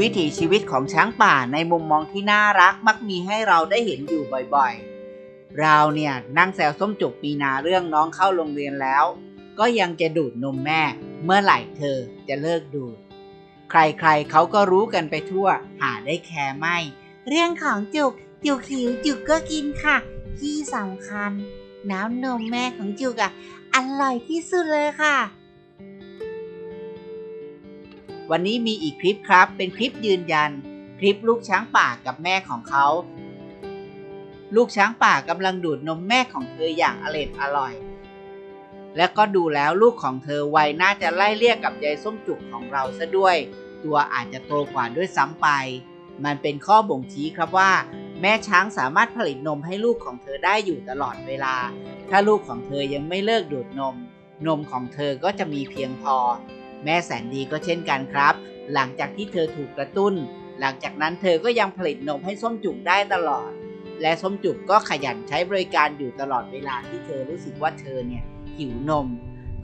วิถีชีวิตของช้างป่าในมุมมองที่น่ารักมักมีให้เราได้เห็นอยู่บ่อยๆ เราเนี่ยนั่งแซวส้มจุกปีนาเรื่องน้องเข้าโรงเรียนแล้ว ก็ยังจะดูดนมแม่ เมื่อไหร่เธอจะเลิกดูด ใครๆเขาก็รู้กันไปทั่ว หาได้แคร์ไม่ เรื่องของจุกจุกหิวจุกก็กินค่ะ ที่สำคัญ น้ำนมแม่ของจุกอะอร่อยที่สุดเลยค่ะ วันนี้มีอีกคลิปครับ เป็นคลิปยืนยัน คลิปลูกช้างป่ากับแม่ของเขา ลูกช้างป่ากำลังดูดนมแม่ของเธออย่างอร็ดอร่อย และก็ดูแล้วลูกของเธอวัยน่าจะไล่เลี่ยกับยายส้มจุกของเราซะด้วย ตัวอาจจะโตกว่าด้วยซ้ำไป มันเป็นข้อบ่งชี้ครับว่า แม่ช้างสามารถผลิตนมให้ลูกของเธอได้อยู่ตลอดเวลา ถ้าลูกของเธอยังไม่เลิกดูดนม นมของเธอก็จะมีเพียงพอ แม่แสนดีก็เช่นกันครับ หลังจากที่เธอถูกกระตุ้น หลังจากนั้นเธอก็ยังผลิตนมให้ส้มจุกได้ตลอด และส้มจุกก็ขยันใช้บริการอยู่ตลอดเวลาที่เธอรู้สึกว่าเธอเนี่ยหิวนม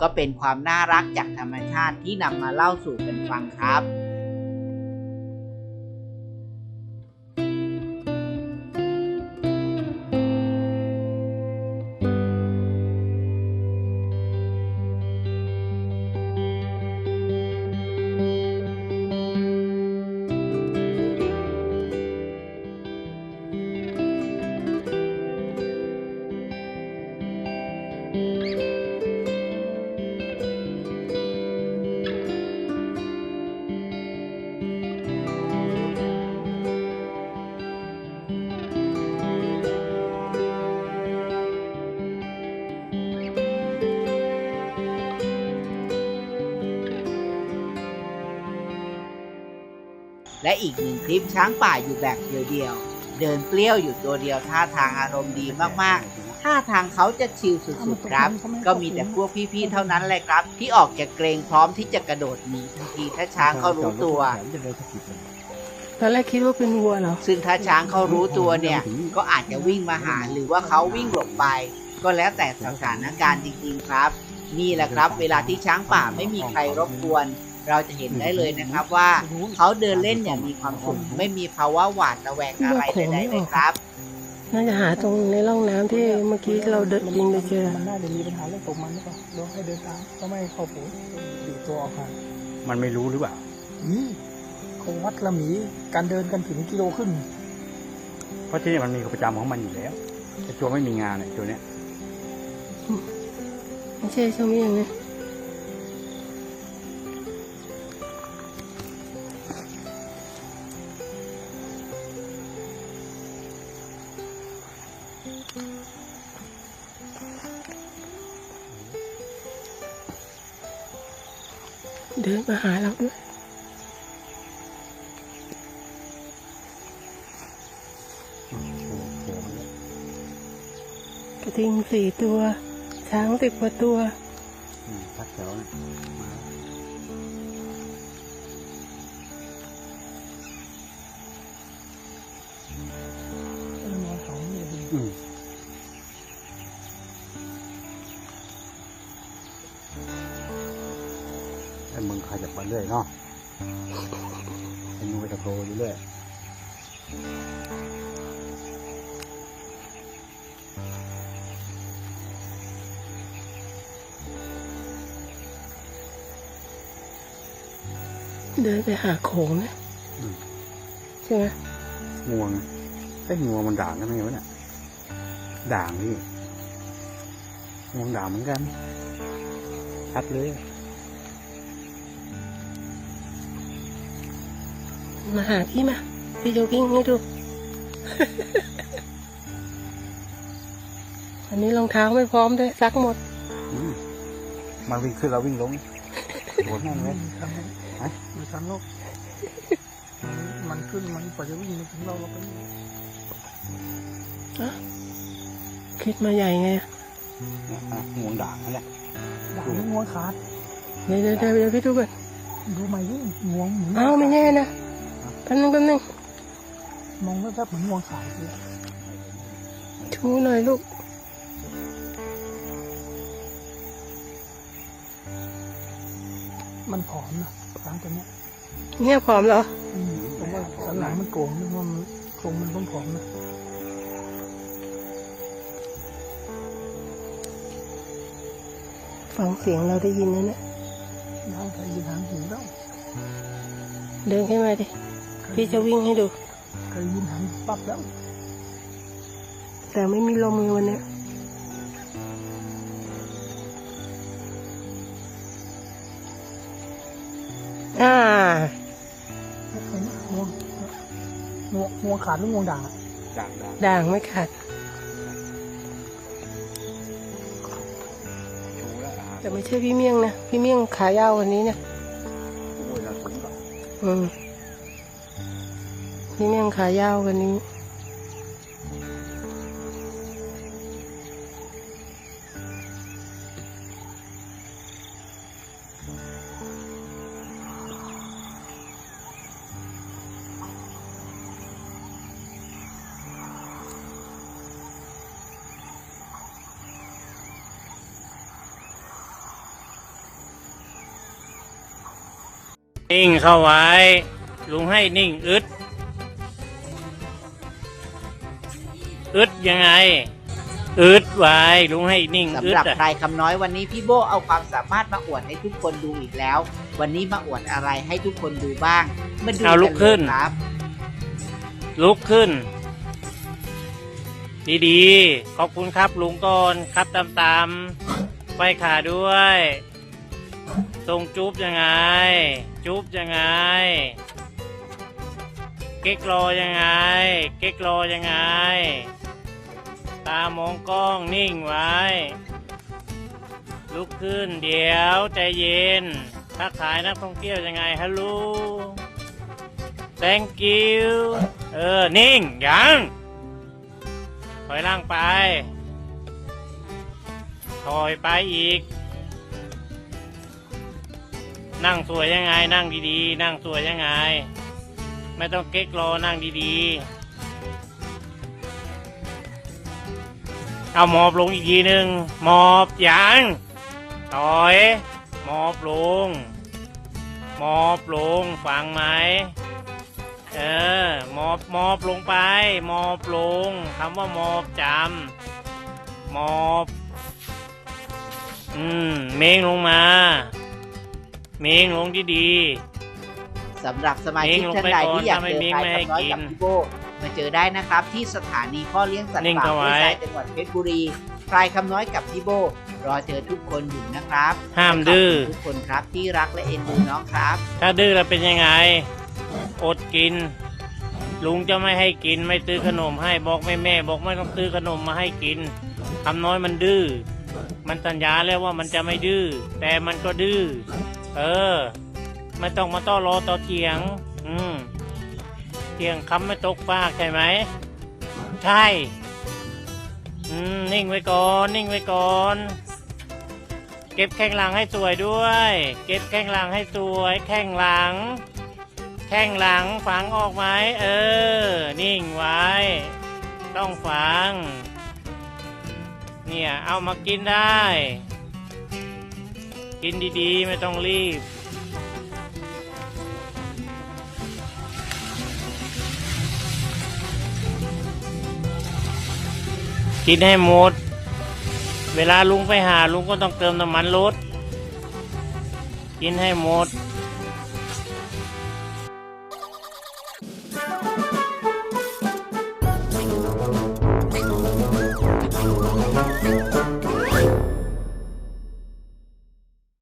ก็เป็นความน่ารักจากธรรมชาติที่นำมาเล่าสู่กันฟังครับ และอีกหนึ่งคลิปช้างป่าอยู่แบบเดียวๆเดินเปรี้ยวอยู่ตัวเดียวท่าทางอารมณ์ดีมากๆ ท่าทางเขาจะชิลสุดๆครับ ก็มีแต่พวกพี่ๆเท่านั้นแหละครับ ที่ออกจะเกรงพร้อมที่จะกระโดดหนีทันทีถ้าช้างเขารู้ตัว ตอนแรกคิดว่าเป็นวัวเหรอ ซึ่งถ้าช้างเขารู้ตัวเนี่ยก็อาจจะวิ่งมาหาหรือว่าเขาวิ่งหลบไป ก็แล้วแต่สถานการณ์จริงๆครับ นี่แหละครับ เวลาที่ช้างป่าไม่มีใครรบกวน เราจะเห็นได้เลยนะครับว่าเขาเดินเล่นอย่างมีความสุขไม่มีภาวะหวาดระแวงอะไรใดๆเลยครับน่าจะหาตรงในร่องน้ำที่เมื่อกี้เราเดินยิงไปเจอมันน่าจะมีปัญหาเรื่องตกมันหรือเปล่าเดี๋ยวให้เดินตามก็ไม่ให้เข้าฝูงอยู่ตัวออกห่างมันไม่รู้หรือเปล่านี่เขาวัดละหมีการเดินกันถึงกิโลครึ่งเพราะที่นี่มันมีประจำของมันอยู่แล้วไอ้ตัวไม่มีงานเนี่ยตัวเนี้ยไม่ใช่ช่วงนี้อย่างนี้ เดินมาหาเราด้วยกระทิงสี่ตัว ช้างสิบกว่าตัวพัดแถวเนี่ยมาเลยมองเขาเนี่ยดีอืม ไอ้มึงขยับไปเรื่อยเนาะไอ้มึงไปตะโกนอยู่เรื่อยเดินไปหาโขงนะอืมใช่ไหมงวงไอ้งวงมันด่างกันไหมวะเนี่ยด่างพี่งวงด่างเหมือนกันชัดเลย มาหาพี่มา พี่โจกิ้งให้ดู อันนี้รองเท้าไม่พร้อมด้วยซักหมดอืมมันวิ่งขึ้นเราวิ่งลงโดนแน่นเลยมีทางฮะมีทางโลกมันขึ้นมันกว่าจะวิ่งมาถึงเราเราไปคิดมาใหญ่ไงอะงวงด่างนั่นแหละด่างงวงขาดเดี๋ยวเดี๋ยวเดี๋ยวเดี๋ยวพี่ดูก่อนดูใหม่ยิ่งงวงเหมือนอ้าวไม่แน่นะ แป๊บนึงแป๊บนึงมองแวบๆเหมือนงวงขาดเลยชูหน่อยลูก มันผอมนะช้างตัวเนี้ยเนี่ยผอมเหรออืมว่าสันหลังมันโก่งนึกว่ามันโครงมันผอมๆนะฟังเสียงเราได้ยินนะเนี่ยน้ำใครยืนหางหินแล้ว เดินขึ้นมาดิ พี่จะวิ่งให้ดูใครยืนหางปั๊บแล้ว แต่ไม่มีลมเลยวันเนี้ยอ่างวงงวงงวงขาดหรืองวงด่างอะด่างด่างด่างไม่ขาดชูแล้วอะแต่ไม่ใช่พี่เมี่ยงนะ พี่เมี่ยงขายาวกวันนี้นะโอ้ยเราสูงก่อ นี่เมี่ยงขายาวกันนี้นิ่งเข้าไว้ ลุงให้นิ่งอึด อึดยังไง อึดไว้ลุงให้นิ่งสำอึดหรับอะ ใครคำน้อยวันนี้พี่โบเอาความสามารถมาอวดให้ทุกคนดูอีกแล้ว วันนี้มาอวดอะไรให้ทุกคนดูบ้างมาดูเอาลุกขึ้น เลยครับ ลุกขึ้น ดีๆ ขอบคุณครับลุงก่อนครับตามๆไปขาด้วยทรงจุ๊บยังไง จุ๊บยังไง เก๊กรอยังไง เก๊กรอยังไง ตามองกล้องนิ่งไว้ ลุกขึ้นเดี๋ยวใจเย็น ทักทายนักท่องเที่ยวยังไงฮัลโหล thank you เออ นิ่ง ยังถอยล่างไป ถอยไปอีก นั่งสวยยังไง นั่งดีๆ นั่งสวยยังไง ไม่ต้องเก๊กรอนั่งดีๆ เอาหมอบลงอีกทีหนึ่งหมอบยังถอยหมอบลงหมอบลงฟังไหมเออหมอบหมอบลงไปหมอบลงคำว่าหมอบจำหมอบอืมเมงลงมา เมงลงดีดีสำหรับสมาชิกเม้งลงท่านไปใดก่อนที่อยากถ้าไม่เจอเม้งใครไม่ให้คำน้อยกินกับพี่โบ มาเจอได้นะครับ ที่สถานีพ่อเลี้ยงสัตว์นิ่งป่าเข้าไว้ ห้วยทรายจังหวัดเพชรบุรีใครคำน้อยกับพี่โบ รอเจอทุกคนอยู่นะครับห้ามและขอบคุณดื้อทุกคนครับที่รักและเอ็นดูน้องครับ ถ้าดื้อแล้วเป็นยังไง อดกิน ลุงจะไม่ให้กิน ไม่ซื้อขนมให้บอกแม่แม่บอกไม่ต้องซื้อขนมมาให้กินคำน้อยมันดื้อ มันสัญญาแล้วว่ามันจะไม่ดื้อ แต่มันก็ดื้อ เออ ไม่ต้องมาต้อรอต่อเถียง อืม เถียงคำไม่ตกปากใช่ไหม ใช่ อืม นิ่งไว้ก่อน นิ่งไว้ก่อน เก็บแข้งหลังให้สวยด้วย เก็บแข้งหลังให้สวย แข้งหลัง แข้งหลังฝังออกไหมเออ นิ่งไว้ ต้องฝัง เนี่ย เอามากินได้ กินดีๆ ไม่ต้องรีบ กินให้หมด เวลาลุงไปหาลุงก็ต้องเติมน้ำมันรถ กินให้หมด